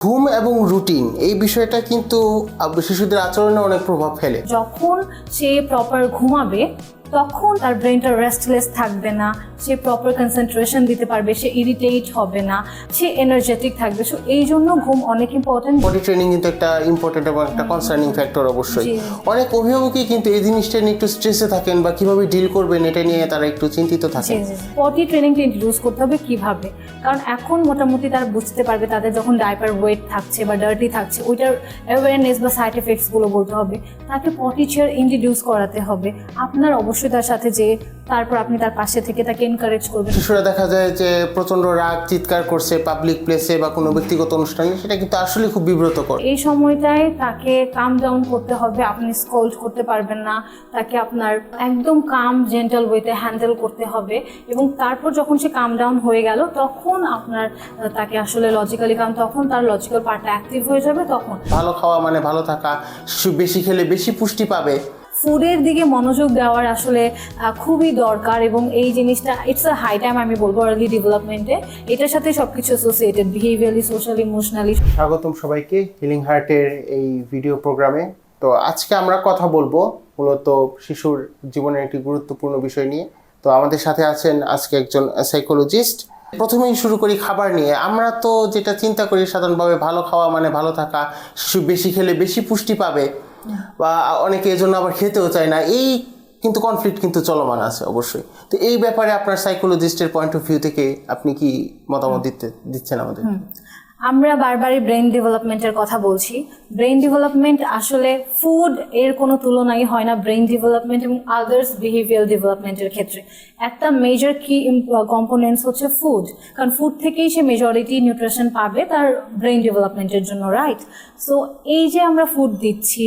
ঘুম এবং রুটিন এই বিষয়টা কিন্তু শিশুদের আচরণে অনেক প্রভাব ফেলে। যখন সে প্রপার ঘুমাবে তখন তার ব্রেনটা রেস্টলেস থাকবে না সে প্রপার কনসেন্ট্রেশন দিতে পারবে সে ইরিটেট হবে না সে এনার্জেটিক থাকবে। সো এই জন্য ঘুম অনেক ইম্পর্টেন্ট বডি ট্রেনিং কিন্তু একটা ইম্পর্টেন্ট এবং একটা কনসার্নিং ফ্যাক্টর অবশ্যই। অনেক অভিভাবকই কিন্তু এই জিনিসটা নিয়ে একটু স্ট্রেসে থাকেন বা কীভাবে ডিল করবেন এটা নিয়ে তারা একটু চিন্তিত থাকেন। পটি ট্রেনিংটা ইন্ট্রোডিউস করতে হবে কীভাবে? কারণ এখন মোটামুটি তারা বুঝতে পারবে তাদের যখন ডাইপার ওয়েট থাকছে বা ডার্টি থাকছে ওইটার অ্যাওয়ারনেস বা সাইড এফেক্টসগুলো বলতে হবে। তাকে পটি চেয়ার ইন্ট্রোডিউস করাতে হবে। আপনার অবশ্যই তার সাথে যে তারপর আপনি তার পাশে থেকে তাকে এনকারেজ করবেন। শিশুরা দেখা যায় যে প্রচণ্ড রাগ চিৎকার করছে পাবলিক প্লেসে বা কোনো ব্যক্তিগত অনুষ্ঠানে সেটা কিন্তু আসলে খুব বিব্রতকর। এই সময়টায় তাকে কাম ডাউন করতে হবে আপনি স্কোল্ড করতে পারবেন না তাকে আপনার একদম কাম জেন্টাল ওয়েতে হ্যান্ডেল করতে হবে এবং তারপর যখন সে কাম ডাউন হয়ে গেল তখন আপনার তাকে আসলে লজিক্যালি কারণ তখন তার লজিক্যাল পার্টটা অ্যাক্টিভ হয়ে যাবে তখন। ভালো খাওয়া মানে ভালো থাকা শিশু বেশি খেলে বেশি পুষ্টি পাবে। ফুডের দিকে মনোযোগ দেওয়ার আসলে খুবই দরকার এবং এই জিনিসটা ইটস আ হাই টাইম আমি বলব আর্লি ডেভেলপমেন্টে এটার সাথে সবকিছু অ্যাসোসিয়েটেড বিহেভিয়ারলি সোশ্যাল ইমোশনালি স্বাগতম সবাইকে হিলিং হার্টের এই ভিডিও প্রোগ্রামে তো আজকে আমরা কথা বলব মূলত শিশুর জীবনের একটি গুরুত্বপূর্ণ বিষয় নিয়ে। তো আমাদের সাথে আছেন আজকে একজন সাইকোলজিস্ট প্রথমেই শুরু করি খাবার নিয়ে। আমরা তো যেটা চিন্তা করি, সাধারণভাবে ভালো খাওয়া মানে ভালো থাকা। শিশু বেশি খেলে বেশি পুষ্টি পাবে। বা অনেকে এজন্য আবার খেতেও চায় না। এই কিন্তু কনফ্লিক্ট কিন্তু চলমান আছে অবশ্যই। তো এই ব্যাপারে আপনার সাইকোলজিস্টের পয়েন্ট অফ ভিউ থেকে আপনি কি মতামত দিতে দিচ্ছেন আমাদের? আমরা বারবারই ব্রেন ডেভেলপমেন্টের কথা বলছি। ব্রেন ডেভেলপমেন্ট আসলে ফুড এর কোনো তুলনাই হয় না ব্রেন ডেভেলপমেন্ট এবং আদার্স বিহেভিয়ার ডেভেলপমেন্টের ক্ষেত্রে। একটা মেজর কি কম্পোনেন্টস হচ্ছে ফুড কারণ ফুড থেকেই সে মেজরিটি নিউট্রিশন পাবে তার ব্রেন ডেভেলপমেন্টের জন্য রাইট সো এই যে আমরা ফুড দিচ্ছি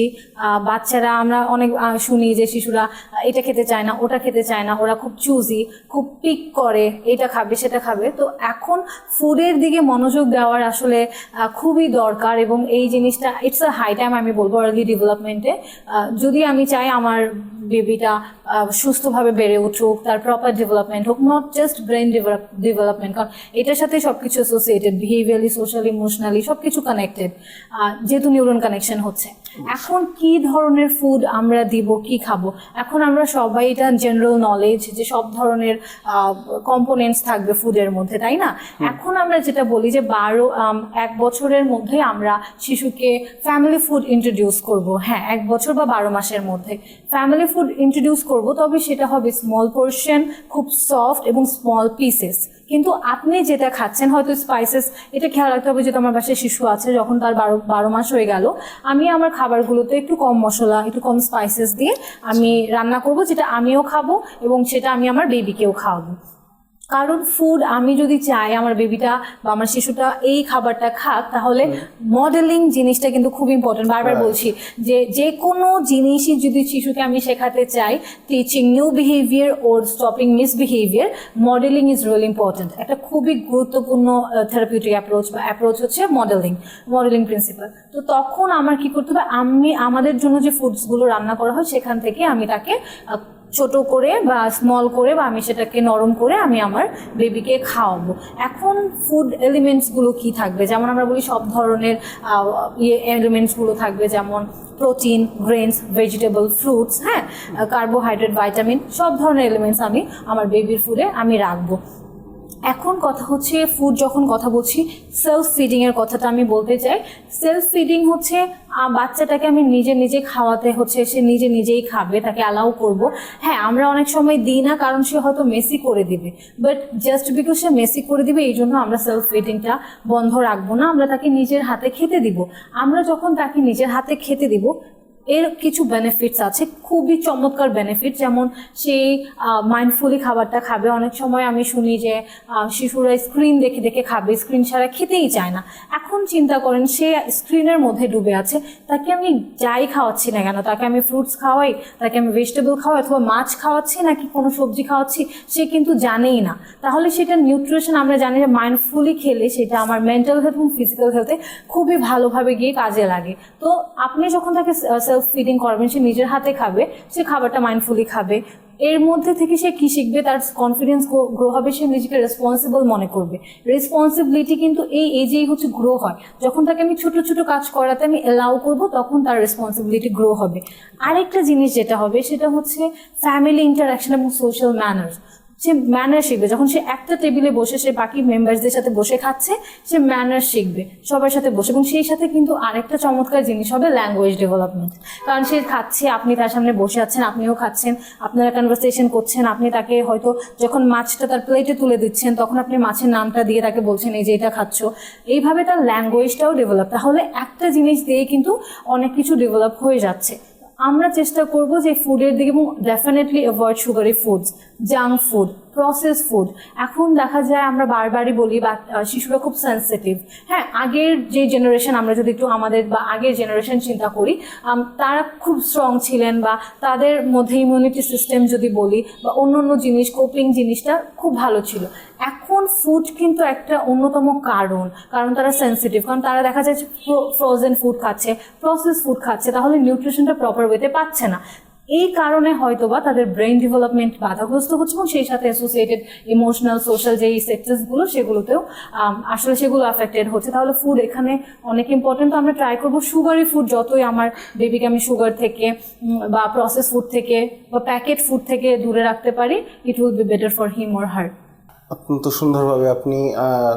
বাচ্চারা আমরা অনেক শুনি যে শিশুরা এটা খেতে চায় না, ওটা খেতে চায় না, ওরা খুব চুজি খুব পিক করে, এটা খাবে, সেটা খাবে। তো এখন ফুডের দিকে মনোযোগ দেওয়ার আসলে আহ, খুবই দরকার এবং এই জিনিসটা ইটস আ হাই টাইম আমি বলব আর্লি ডেভেলপমেন্টে যদি আমি চাই আমার বেবিটা সুস্থভাবে বেড়ে উঠুক তার প্রপার ডেভেলপমেন্ট হোক নট জাস্ট ব্রেন ডেভেলপমেন্ট কারণ এটার সাথে সব কিছু অ্যাসোসিয়েটেড বিহেভিয়ারলি সোশ্যাল ইমোশনালি সব কিছু কানেক্টেড যেহেতু নিউরন কানেকশন হচ্ছে। এখন কি ধরনের ফুড আমরা দিব কি খাব? এখন আমরা সবাই এটা জেনারেল নলেজ যে সব ধরনের কম্পোনেন্টস থাকবে ফুডের মধ্যে তাই না? এখন আমরা যেটা বলি যে বারো এক বছরের মধ্যে আমরা শিশুকে ফ্যামিলি ফুড ইন্ট্রোডিউস করব। হ্যাঁ এক বছর বা বারো মাসের মধ্যে ফ্যামিলি ফুড ইন্ট্রোডিউস করব, তবে সেটা হবে স্মল পোর্শন খুব সফট এবং স্মল পিসেস কিন্তু আপনি যেটা খাচ্ছেন, হয়তো স্পাইসেস এটা খেয়াল রাখতে হবে যেহেতু আমার বাসায় শিশু আছে, যখন তার বারো বারো মাস হয়ে গেল, আমি আমার খাবারগুলোতে একটু কম মশলা, একটু কম স্পাইসেস দিয়ে আমি রান্না করব, যেটা আমিও খাব এবং সেটা আমি আমার বেবিকেও খাওয়াবো। কারণ ফুড আমি যদি চাই আমার বেবিটা বা আমার শিশুটা এই খাবারটা খাক তাহলে মডেলিং জিনিসটা কিন্তু খুব ইম্পর্টেন্ট বারবার বলছি যে যে কোনো জিনিসই যদি শিশুকে আমি শেখাতে চাই teaching new behaviour or stopping misbehaviour modelling is real important একটা খুবই গুরুত্বপূর্ণ থেরাপিউটিক অ্যাপ্রোচ বা অ্যাপ্রোচ হচ্ছে মডেলিং মডেলিং প্রিন্সিপাল তো তখন আমার কি করতে হবে? আমি আমাদের জন্য যে ফুডসগুলো রান্না করা হয় সেখান থেকে আমি তাকে ছোট করে বা স্মল করে বা আমি সেটাকে নরম করে আমি আমার বেবিকে খাওয়াবো। এখন ফুড এলিমেন্টসগুলো কি থাকবে? যেমন আমরা বলি সব ধরনের ইয়ে এলিমেন্টসগুলো থাকবে, যেমন প্রোটিন গ্রেনস ভেজিটেবল ফ্রুটস হ্যাঁ? কার্বোহাইড্রেট ভাইটামিন সব ধরনের এলিমেন্টস আমি আমার বেবির ফুডে আমি রাখব। এখন কথা হচ্ছে ফুড যখন কথা বলছি সেলফ ফিডিং এর কথাটা আমি বলতে চাই। সেলফ ফিডিং হচ্ছে বাচ্চাটাকে আমি নিজে নিজে খাওয়াতে হচ্ছে, সে নিজে নিজেই খাবে, তাকে অ্যালাউ করব। হ্যাঁ আমরা অনেক সময় দিই না, কারণ সে হয়তো মেসি করে দিবে। বাট জাস্ট বিকজ সে মেসি করে দিবে, এই জন্য আমরা সেলফ ফিডিংটা বন্ধ রাখব না। আমরা তাকে নিজের হাতে খেতে দিব। আমরা যখন তাকে নিজের হাতে খেতে দিব এর কিছু বেনিফিটস আছে, খুবই চমৎকার বেনিফিট যেমন সেই মাইন্ডফুলি খাবারটা খাবে। অনেক সময় আমি শুনি যে শিশুরা স্ক্রিন দেখে দেখে খাবে স্ক্রিন ছাড়া খেতেই চায় না। এখন চিন্তা করেন, সে স্ক্রিনের মধ্যে ডুবে আছে, তাকে আমি যাই খাওয়াচ্ছি না কেন? তাকে আমি ফ্রুটস খাওয়াই, তাকে আমি ভেজিটেবল খাওয়াই, অথবা মাছ খাওয়াচ্ছি নাকি কোনো সবজি খাওয়াচ্ছি, সে কিন্তু জানেই না। তাহলে সেটা নিউট্রিশন আমরা জানি যে মাইন্ডফুলি খেলে সেটা আমার মেন্টাল হেলথ এবং ফিজিক্যাল হেলথে খুবই ভালোভাবে গিয়ে কাজে লাগে। তো আপনি যখন তাকে সেলফ ফিডিং করবেন সে নিজের হাতে খাবে, সে খাবারটা মাইন্ডফুলি খাবে। এর মধ্যে থেকে সে কি শিখবে? তার কনফিডেন্স গ্রো হবে, সে নিজেকে রেসপন্সিবল মনে করবে। রেসপন্সিবিলিটি কিন্তু এই এজেই হচ্ছে গ্রো হয়। যখন তাকে আমি ছোট ছোট কাজ করাতে আমি এলাউ করব, তখন তার রেসপন্সিবিলিটি গ্রো হবে। আরেকটা জিনিস যেটা হবে, সেটা হচ্ছে ফ্যামিলি ইন্টারাকশন এবং সোশ্যাল ম্যানার্স সে ম্যানার শিখবে। যখন সে একটা টেবিলে বসে, সে বাকি মেম্বারসদের সাথে বসে খাচ্ছে, সে ম্যানার শিখবে, সবার সাথে বসে। এবং সেই সাথে কিন্তু আরেকটা চমৎকার জিনিস হবে ল্যাঙ্গুয়েজ ডেভেলপমেন্ট কারণ সে খাচ্ছে, আপনি তার সামনে বসে আছেন, আপনিও খাচ্ছেন, আপনারা কনভারসেশন করছেন, আপনি তাকে হয়তো যখন মাছটা তার প্লেটে তুলে দিচ্ছেন, তখন আপনি মাছের নামটা দিয়ে তাকে বলছেন, এই যে এটা খাচ্ছ। এইভাবে তার ল্যাঙ্গুয়েজটাও ডেভেলপ তাহলে একটা জিনিস দিয়ে কিন্তু অনেক কিছু ডেভেলপ হয়ে যাচ্ছে। আমরা চেষ্টা করব যে ফুডের দিকে এবং definitely avoid sugary foods junk food process food এখন দেখা যায় আমরা বারবারই বলি, বা শিশুরা খুব সেন্সিটিভ হ্যাঁ আগের যে জেনারেশন আমরা যদি একটু আমাদের বা আগের জেনারেশন চিন্তা করি তারা খুব স্ট্রং ছিলেন বা তাদের মধ্যে ইমিউনিটি সিস্টেম যদি বলি, বা অন্য অন্য জিনিস কোপিং জিনিসটা খুব ভালো ছিল। এখন ফুড কিন্তু একটা অন্যতম কারণ কারণ তারা সেন্সিটিভ কারণ তারা দেখা যায় ফ্রোজেন ফুড খাচ্ছে প্রসেস ফুড খাচ্ছে, তাহলে নিউট্রিশনটা প্রপার ওয়েতে পাচ্ছে না। এই কারণে হয়তো বা তাদের ব্রেন ডেভেলপমেন্ট বাধাগ্রস্ত হচ্ছে এবং সেই সাথে অ্যাসোসিয়েটেড ইমোশনাল সোশ্যাল যে সেক্টরসগুলো সেগুলোতেও আসলে সেগুলো অ্যাফেক্টেড হচ্ছে। তাহলে ফুড এখানে অনেক ইম্পর্টেন্ট তো আমরা ট্রাই করব সুগারি ফুড যতই আমার বেবিকে আমি সুগার থেকে বা প্রসেস ফুড থেকে, বা প্যাকেট ফুড থেকে দূরে রাখতে পারি it will be better for him or her অত্যন্ত সুন্দরভাবে আপনি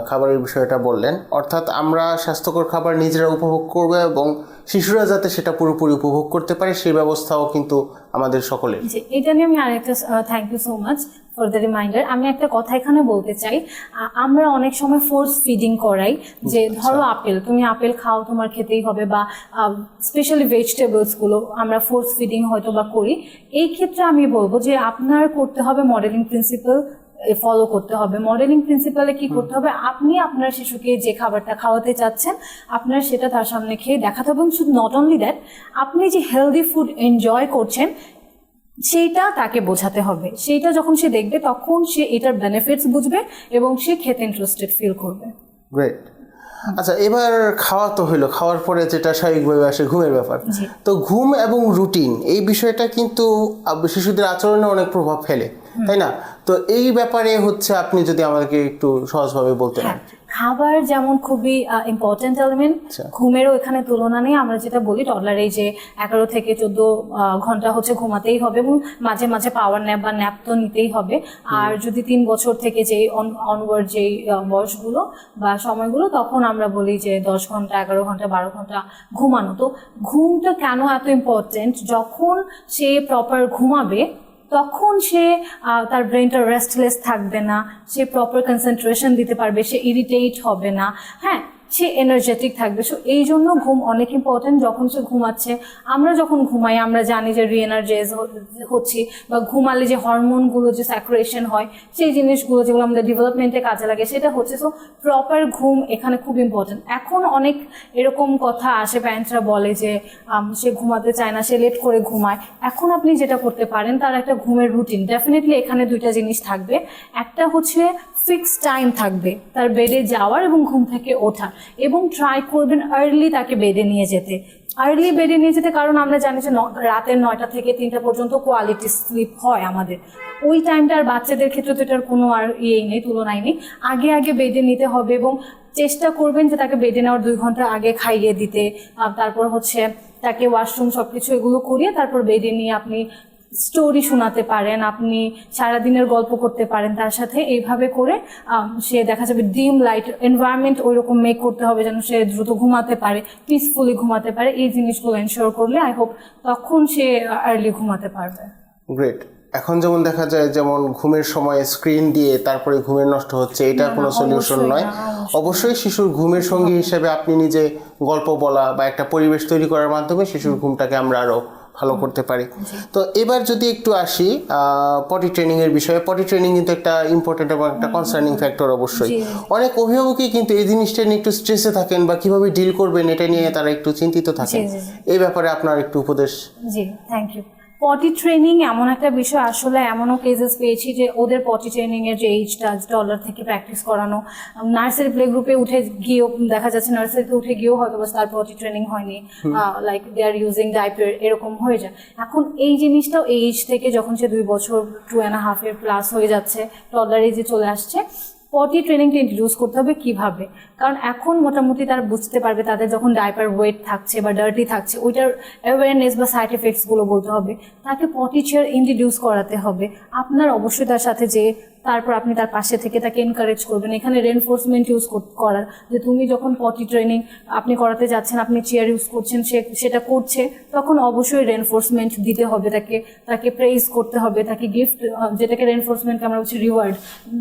খাবারের বিষয়টা বললেন। অর্থাৎ আমরা স্বাস্থ্যকর খাবার নিজেরা উপভোগ করব এবং শিশুরা যাতে সেটা পুরোপুরি উপভোগ করতে পারে সেই ব্যবস্থাও কিন্তু আমাদের সকলের। এটা নিয়ে আমি আরেকটা thank you so much for the reminder আমি একটা কথা এখানে বলতে চাই। আমরা অনেক সময় ফোর্স ফিডিং করাই। যে ধরো আপেল তুমি আপেল খাও তোমার খেতেই হবে বা স্পেশালি ভেজিটেবলসগুলো আমরা ফোর্স ফিডিং হয়তো বা করি। এই ক্ষেত্রে আমি বলব যে আপনার করতে হবে মডেলিং প্রিন্সিপাল ফলো করতে হবে। মডেলিং প্রিন্সিপালে কি করতে হবে? আপনি আপনার শিশুকে যে খাবারটা খাওয়াতে চাচ্ছেন আপনার সেটা তার সামনে খেয়ে দেখাতে হবে। শুধু নট অনলি দ্যাট আপনি যে হেলদি ফুড এনজয় করছেন সেইটা তাকে বোঝাতে হবে। সেইটা যখন সে দেখবে তখন সে এটার বেনিফিটস বুঝবে এবং সে খেতে ইন্টারেস্টেড ফিল করবে। গ্রেট আচ্ছা এবার খাওয়া তো হইল। খাওয়ার পরে যেটা স্বাভাবিকভাবে আসে ঘুমের ব্যাপার। তো ঘুম এবং রুটিন এই বিষয়টা কিন্তু শিশুদের আচরণে অনেক প্রভাব ফেলে তাই না? তো এই ব্যাপারে হচ্ছে আপনি যদি আমাদেরকে একটু সহজভাবে বলতেন হ্যাঁ খাবার যেমন খুবই ইম্পর্টেন্ট এলিমেন্ট আচ্ছা। ঘুমেরও এখানে তুলনা নেই। আমরা যেটা বলি টডলার এই যে এগারো থেকে চোদ্দ ঘণ্টা হচ্ছে ঘুমাতেই হবে এবং মাঝে মাঝে পাওয়ার ন্যাপ বা ন্যাপ তো নিতেই হবে। আর যদি তিন বছর থেকে যেই অনওয়ার্ড যেই বয়সগুলো বা সময়গুলো তখন আমরা বলি যে দশ ঘণ্টা এগারো ঘণ্টা বারো ঘণ্টা ঘুমানো। তো ঘুমটা কেন এত ইম্পর্টেন্ট যখন সে প্রপার ঘুমাবে তখন সে তার ব্রেনটা রেস্টলেস থাকবে না, সে প্রপার কনসেন্ট্রেশন দিতে পারবে, সে ইরিটেট হবে না। হ্যাঁ সে এনার্জেটিক থাকবে। সো এই জন্য ঘুম অনেক ইম্পর্টেন্ট যখন সে ঘুমাচ্ছে, আমরা যখন ঘুমাই, আমরা জানি যে রিএনার্জাইজ হচ্ছি বা ঘুমালে যে হরমোনগুলো যে স্যাকুরেশন হয়, সেই জিনিসগুলো যেগুলো আমাদের ডেভেলপমেন্টে কাজে লাগে, সেটা হচ্ছে সো প্রপার ঘুম এখানে খুব ইম্পর্টেন্ট এখন অনেক এরকম কথা আসে প্যারেন্টসরা বলে যে সে ঘুমাতে চায় না, সে লেট করে ঘুমায়। এখন আপনি যেটা করতে পারেন, তার একটা ঘুমের রুটিন ডেফিনেটলি এখানে দুইটা জিনিস থাকবে। একটা হচ্ছে ফিক্সড টাইম থাকবে, তার বেডে যাওয়ার এবং ঘুম থেকে ওঠা এবং ট্রাই করবেন আর্লি তাকে বেডে নিয়ে যেতে। আর্লি বেডে নিয়ে যেতে কারণ আমরা জানি যে রাতের নয়টা থেকে তিনটা পর্যন্ত কোয়ালিটি স্লিপ হয় আমাদের। ওই টাইমটা আর বাচ্চাদের ক্ষেত্রে তো এটার কোনো আর ইয়েই নেই তুলনায় নেই। আগে আগে বেডে নিতে হবে এবং চেষ্টা করবেন যে তাকে বেডে নেওয়ার দুই ঘণ্টা আগে খাইয়ে দিতে। তারপর হচ্ছে তাকে ওয়াশরুম সবকিছু এগুলো করিয়ে তারপর বেডে নিয়ে আপনি স্টোরি শোনাতে পারেন আপনি সারাদিনের গল্প করতে পারেন তার সাথে এইভাবে করে সে দেখা যাবে ডিম লাইট এনভায়রনমেন্ট ওই রকম মেক করতে হবে যেন সে দ্রুত ঘুমাতে পারে পিসফুলি ঘুমাতে পারে। এই জিনিসগুলো এনশোর করলে আই হোপ তখন সে আর্লি ঘুমাতে পারবে। গ্রেট এখন যেমন দেখা যায় যেমন ঘুমের সময় স্ক্রিন দিয়ে তারপরে ঘুমের নষ্ট হচ্ছে এটা কোনো সলিউশন নয়। অবশ্যই। শিশুর ঘুমের সঙ্গী হিসেবে আপনি নিজে গল্প বলা বা একটা পরিবেশ তৈরি করার মাধ্যমে শিশুর ঘুমটাকে আমরা আরও ভালো করতে পারি। তো এবার যদি একটু আসি পটি ট্রেনিং এর বিষয়ে পটি ট্রেনিং কিন্তু একটা ইম্পর্টেন্ট এবং একটা কনসার্নিং ফ্যাক্টর অবশ্যই। অনেক অভিভাবকই কিন্তু এই জিনিসটা নিয়ে একটু স্ট্রেসে থাকেন বা কীভাবে ডিল করবেন এটা নিয়ে তারা একটু চিন্তিত থাকেন। এই ব্যাপারে আপনার একটু উপদেশ জি থ্যাংক ইউ পটি ট্রেনিং এমন একটা বিষয় আসলে এমনও কেসেস পেয়েছি যে ওদের পটি ট্রেনিং এর যে এইজটা ডলার থেকে প্র্যাকটিস করানো নার্সারি প্লে গ্রুপে উঠে গিয়েও দেখা যাচ্ছে নার্সারিতে উঠে গিয়েও হয়তো বা তার পটি ট্রেনিং হয়নি like they are using diaper এরকম হয়ে যায়। এখন এই জিনিসটাও এইজ থেকে যখন সে দুই বছর টু অ্যান্ড হাফ এর প্লাস হয়ে যাচ্ছে টলার এজে চলে আসছে পটি ট্রেনিংটা ইন্ট্রোডিউস করতে হবে কীভাবে? কারণ এখন মোটামুটি তারা বুঝতে পারবে তাদের যখন ডাইপার ওয়েট থাকছে বা ডার্টি থাকছে, ওইটার অ্যাওয়ারনেস বা সাইড এফেক্টসগুলো বলতে হবে। তাকে পটি চেয়ার ইন্ট্রোডিউস করাতে হবে। আপনার অবশ্যই তার সাথে যে তারপর আপনি তার পাশে থেকে তাকে এনকারেজ করবেন। এখানে রেনফোর্সমেন্ট ইউজ করার। যে তুমি যখন পটি ট্রেনিং আপনি করাতে যাচ্ছেন, আপনি চেয়ার ইউজ করছেন, সে সেটা করছে, তখন অবশ্যই রেনফোর্সমেন্ট দিতে হবে তাকে। তাকে প্রেইজ করতে হবে, তাকে গিফট যেটাকে রেনফোর্সমেন্ট আমরা হচ্ছে রিওয়ার্ড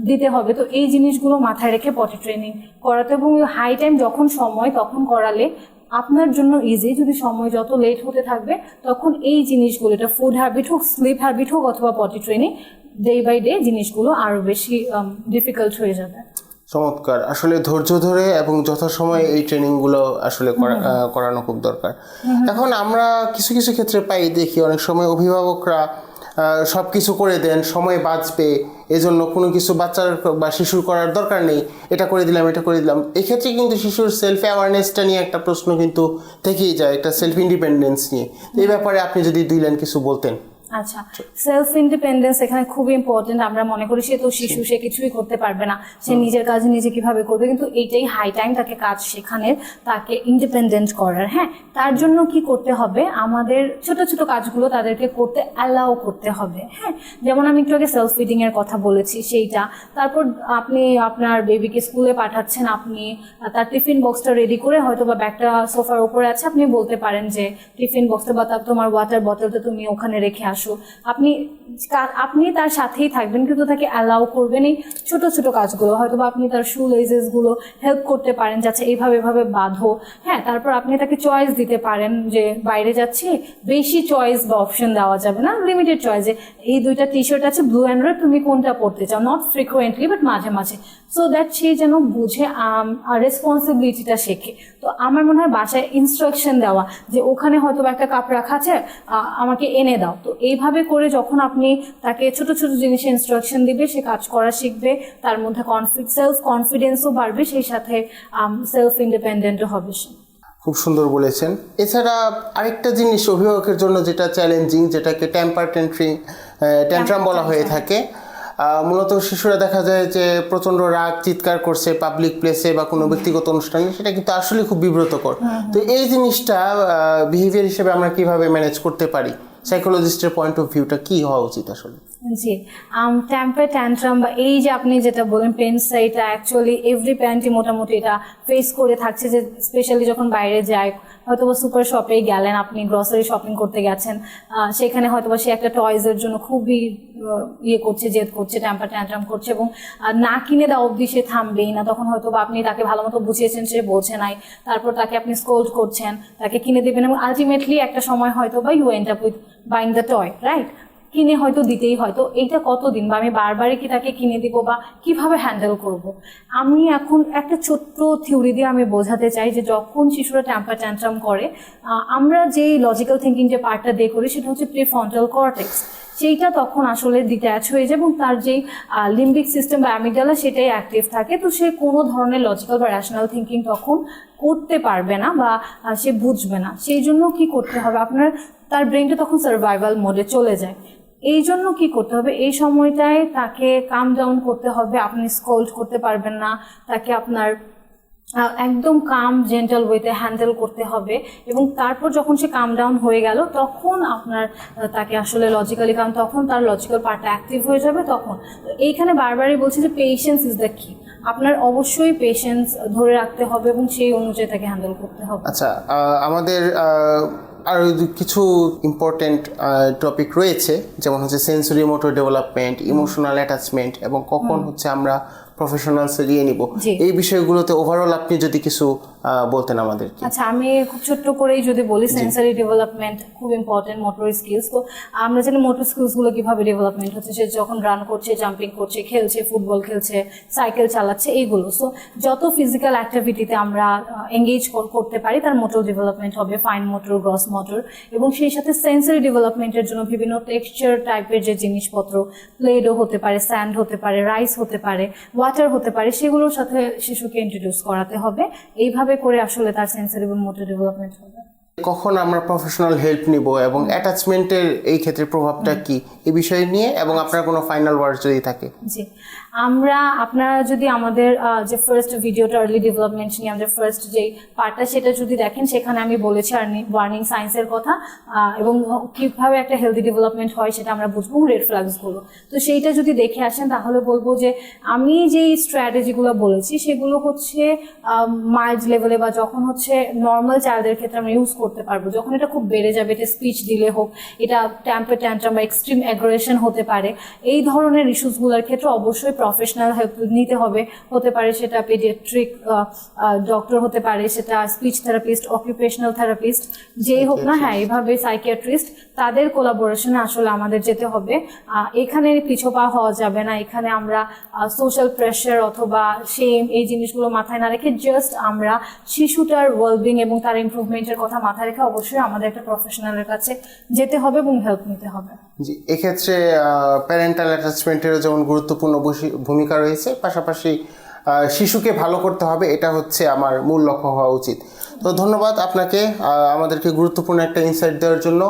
দিতে হবে। তো এই জিনিসগুলো মাথায় রেখে পটি ট্রেনিং করাতে এবং হাই টাইম যখন সময়, তখন করালে আপনার জন্য ইজি যদি সময় যত লেট হতে থাকবে, তখন এই জিনিসগুলো, এটা ফুড হ্যাবিট হোক স্লিপ হ্যাবিট হোক অথবা potty training day by day জিনিসগুলো আরও বেশি ডিফিকাল্ট হয়ে যাবে। চমৎকার। আসলে ধৈর্য ধরে এবং যথাসময়ে এই ট্রেনিংগুলো আসলে করা- করানো খুব দরকার। এখন আমরা কিছু কিছু ক্ষেত্রে পাই দেখি অনেক সময় অভিভাবকরা সব কিছু করে দেন সময় বাঁচবে এজন্য কোনো কিছু বাচ্চার বা শিশুর করার দরকার নেই এটা করে দিলাম এটা করে দিলাম। এক্ষেত্রে কিন্তু শিশুর সেলফ অ্যাওয়ারনেসটা নিয়ে একটা প্রশ্ন কিন্তু থেকেই যায় একটা সেলফ ইন্ডিপেন্ডেন্স নিয়ে এই ব্যাপারে আপনি যদি দুই লাইন কিছু বলতেন। আচ্ছা সেলফ ইন্ডিপেন্ডেন্স এখানে খুবই ইম্পর্টেন্ট আমরা মনে করি সে তো শিশু সে কিছুই করতে পারবে না। সে নিজের কাজ নিজে কীভাবে করবে কিন্তু এইটাই হাই টাইম তাকে কাজ শেখানোর তাকে ইন্ডিপেন্ডেন্ট করার। হ্যাঁ তার জন্য কি করতে হবে? আমাদের ছোট ছোট কাজগুলো তাদেরকে করতে অ্যালাউ করতে হবে। হ্যাঁ যেমন আমি একটু আগে সেলফ ফিডিং এর কথা বলেছি সেইটা। তারপর আপনি আপনার বেবিকে স্কুলে পাঠাচ্ছেন আপনি তার টিফিন বক্সটা রেডি করে হয়তো বা ব্যাগটা সোফার উপরে আছে আপনি বলতে পারেন যে টিফিন বক্সটা বা তার তোমার ওয়াটার বটলটা তুমি ওখানে রেখে আসো। আপনি আপনি তার সাথেই থাকবেন, কিন্তু তাকে অ্যালাউ করবেন এই ছোট ছোট কাজগুলো। হয়তো বা আপনি তার শু লেজেসগুলো হেল্প করতে পারেন যাচ্ছে এইভাবে এভাবে বাঁধো। হ্যাঁ তারপর আপনি তাকে চয়েস দিতে পারেন যে বাইরে যাচ্ছি, বেশি চয়েস বা অপশন দেওয়া যাবে না লিমিটেড চয়েস এই দুইটা টি শার্ট আছে ব্লু অ্যান্ড রেড তুমি কোনটা পড়তে চাও? নট ফ্রিকুয়েন্টলি বাট মাঝে মাঝে। সো দ্যাট সে যেন বুঝে রেসপন্সিবিলিটিটা শেখে। তো আমার মনে হয় বাসায় ইনস্ট্রাকশন দেওয়া যে ওখানে হয়তো একটা কাপ রাখা আছে আমাকে এনে দাও। তো এইভাবে করে যখন আপনি তাকে ছোট ছোট জিনিসে ইনস্ট্রাকশন দিবে সে কাজ করা শিখবে তার মধ্যে কনফিড সেলফ কনফিডেন্সও বাড়বে সেই সাথে সেলফ ইন্ডিপেন্ডেন্টও হবে সে। খুব সুন্দর বলেছেন। এছাড়া আরেকটা জিনিস অভিভাবকের জন্য যেটা চ্যালেঞ্জিং যেটাকে টেম্পার টেন্ট্রি ট্যান্ট্রাম বলা হয়ে থাকে মূলত শিশুরা দেখা যায় যে প্রচণ্ড রাগ চিৎকার করছে পাবলিক প্লেসে বা কোনো ব্যক্তিগত অনুষ্ঠানে সেটা কিন্তু আসলে খুব বিব্রতকর। তো এই জিনিসটা বিহেভিয়ার হিসেবে আমরা কীভাবে ম্যানেজ করতে পারি? সাইকোলজিস্টের পয়েন্ট অফ ভিউটা কি হওয়া উচিত আসলে? জি ট্যাম্পার ট্যান্ট্রাম বা এই যে আপনি যেটা বলেন পেন্সটা এটা অ্যাকচুয়ালি এভরি প্যান্টই মোটামুটি এটা ফেস করে থাকছে যে স্পেশালি যখন বাইরে যায় হয়তো বা সুপার শপে গেলেন আপনি গ্রসারি শপিং করতে গেছেন সেখানে হয়তো বা সে একটা টয়েজের জন্য খুবই ইয়ে করছে, জেদ করছে ট্যাম্পার ট্যান্ট্রাম করছে এবং না কিনে দেওয়া অবধি সে থামবেই না। তখন হয়তো বা আপনি তাকে ভালো মতো বুঝিয়েছেন সে বোঝে নাই। তারপর তাকে আপনি স্কোল্ড করছেন, তাকে কিনে দেবেন এবং আলটিমেটলি একটা সময় হয়তো বা you end up with buying the toy right কিনে হয়তো দিতেই হয়তো। এইটা কতদিন বা আমি বারবারই কি তাকে কিনে দিব বা কীভাবে হ্যান্ডেল করব। আমি এখন একটা ছোট্ট থিওরি দিয়ে আমি বোঝাতে চাই যে যখন শিশুরা ট্যাম্পার ট্যান্ট্রাম করে আমরা যেই লজিক্যাল থিঙ্কিং যে পার্টটা দিয়ে করি সেটা হচ্ছে প্রিফ্রন্টাল কর্টেক্স সেইটা তখন আসলে ডিট্যাচ হয়ে যায় এবং তার যেই লিম্বিক সিস্টেম বা অ্যামিগডালা সেটাই অ্যাক্টিভ থাকে। তো সে কোনো ধরনের লজিক্যাল বা র্যাশনাল থিঙ্কিং তখন করতে পারবে না বা সে বুঝবে না। সেই জন্য কি করতে হবে? আপনার, তার ব্রেনটা তখন সার্ভাইভাল মোডে চলে যায়। এই জন্য কি করতে হবে? এই সময়টায় তাকে কাম ডাউন করতে হবে। আপনি স্কোল্ড করতে পারবেন না। তাকে আপনার একদম কাম জেন্টাল ওয়েতে হ্যান্ডেল করতে হবে। এবং তারপর যখন সে কাম ডাউন হয়ে গেল, তখন আপনার তাকে আসলে লজিক্যালি কারণ তখন তার লজিক্যাল পার্টটা অ্যাক্টিভ হয়ে যাবে তখন। তো এইখানে বারবারই বলছি যে পেশেন্স ইজ দ্য কি আপনার অবশ্যই পেশেন্স ধরে রাখতে হবে এবং সেই অনুযায়ী তাকে হ্যান্ডেল করতে হবে। আচ্ছা আমাদের আরও কিছু ইম্পর্টেন্ট টপিক রয়েছে যেমন হচ্ছে sensory motor development emotional attachment এবং কখন হচ্ছে আমরা প্রফেশনালস এগিয়ে নিব। এই বিষয়গুলোতে ওভারঅল আপনি যদি কিছু বলতেন আমাদেরকে। আচ্ছা আমি খুব ছোট্ট করেই যদি বলি সেন্সারি ডেভেলপমেন্ট খুব ইম্পর্টেন্ট মোটর স্কিলস তো আমরা জানি মোটর স্কিলসগুলো কীভাবে ডেভেলপমেন্ট হচ্ছে সে যখন রান করছে জাম্পিং করছে খেলছে ফুটবল খেলছে সাইকেল চালাচ্ছে এইগুলো। সো যত ফিজিক্যাল অ্যাক্টিভিটিতে আমরা এঙ্গেজ করতে পারি তার মোটর ডেভেলপমেন্ট হবে ফাইন মোটর গ্রস মোটর এবং সেই সাথে সেন্সারি ডেভেলপমেন্টের জন্য বিভিন্ন টেক্সচার টাইপের যে জিনিসপত্র প্লেডও হতে পারে স্যান্ড হতে পারে রাইস হতে পারে ওয়াটার হতে পারে সেগুলোর সাথে শিশুকে ইন্ট্রোডিউস করাতে হবে। এইভাবে করে আসলে তার সেন্সরি এবং মোটর ডেভেলপমেন্ট হবে? কখন আমরা প্রফেশনাল হেল্প নিব এবং অ্যাটাচমেন্টের এই ক্ষেত্রে প্রভাবটা কি? এই বিষয় নিয়ে এবং আপনার কোনো ফাইনাল ওয়ার্ড যদি থাকে। জি। আমরা, আপনারা যদি আমাদের যে ফার্স্ট ভিডিওটা আর্লি ডেভেলপমেন্ট নিয়ে আমাদের ফার্স্ট যে পার্টটা সেটা যদি দেখেন, সেখানে আমি বলেছি ওয়ার্নিং সায়েন্সের কথা এবং কীভাবে একটা হেলদি ডেভেলপমেন্ট হয় সেটা আমরা বুঝব রেড ফ্ল্যাগসগুলো তো সেইটা যদি দেখে আসেন, তাহলে বলব যে আমি যেই স্ট্র্যাটেজিগুলো বলেছি, সেগুলো হচ্ছে মাইল্ড লেভেলে বা যখন হচ্ছে নর্মাল চাইল্ডের ক্ষেত্রে আমরা ইউজ করতে পারব, যখন এটা খুব বেড়ে যাবে, এটা স্পিচ দিলে হোক, এটা ট্যাম্পে ট্যান্ট্রাম বা এক্সট্রিম অ্যাগ্রেশন হতে পারে, এই ধরনের ইস্যুসগুলোর ক্ষেত্রে অবশ্যই প্রফেশনাল হেল্প নিতে হবে হতে পারে সেটা পেডিয়াট্রিক ডক্টর হতে পারে সেটা স্পিচ থেরাপিস্ট অকুপেশনাল থেরাপিস্ট যেই হোক না হ্যাঁ এভাবে সাইকিয়াট্রিস্ট তাদের কোলাবোরেশনে আসলে আমাদের যেতে হবে। এখানে পিছোপা হওয়া যাবে না এখানে আমরা সোশ্যাল প্রেশার অথবা সেম এই জিনিসগুলো মাথায় না রেখে জাস্ট আমরা শিশুটার ওয়েলবিং এবং তার ইমপ্রুভমেন্টের কথা মাথায় রেখে অবশ্যই আমাদের একটা প্রফেশনালের কাছে যেতে হবে এবং হেল্প নিতে হবে। জি এক্ষেত্রে প্যারেন্টাল অ্যাটাচমেন্টেরও যেমন গুরুত্বপূর্ণ ভূমিকা রয়েছে পাশাপাশি শিশুকে ভালো করতে হবে এটা হচ্ছে আমার মূল লক্ষ্য হওয়া উচিত। তো ধন্যবাদ আপনাকে আমাদেরকে গুরুত্বপূর্ণ একটা ইনসাইট দেওয়ার জন্য।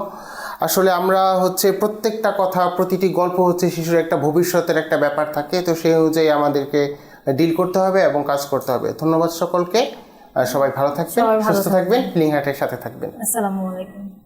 আসলে আমরা হচ্ছে প্রত্যেকটা কথা প্রতিটি গল্প হচ্ছে শিশুর একটা ভবিষ্যতের একটা ব্যাপার থাকে তো সেই অনুযায়ী আমাদেরকে ডিল করতে হবে এবং কাজ করতে হবে। ধন্যবাদ সকলকে সবাই ভালো থাকবেন সুস্থ থাকবেন। লিঙ্ক হার্টের সাথে থাকবেন। আসসালামু আলাইকুম।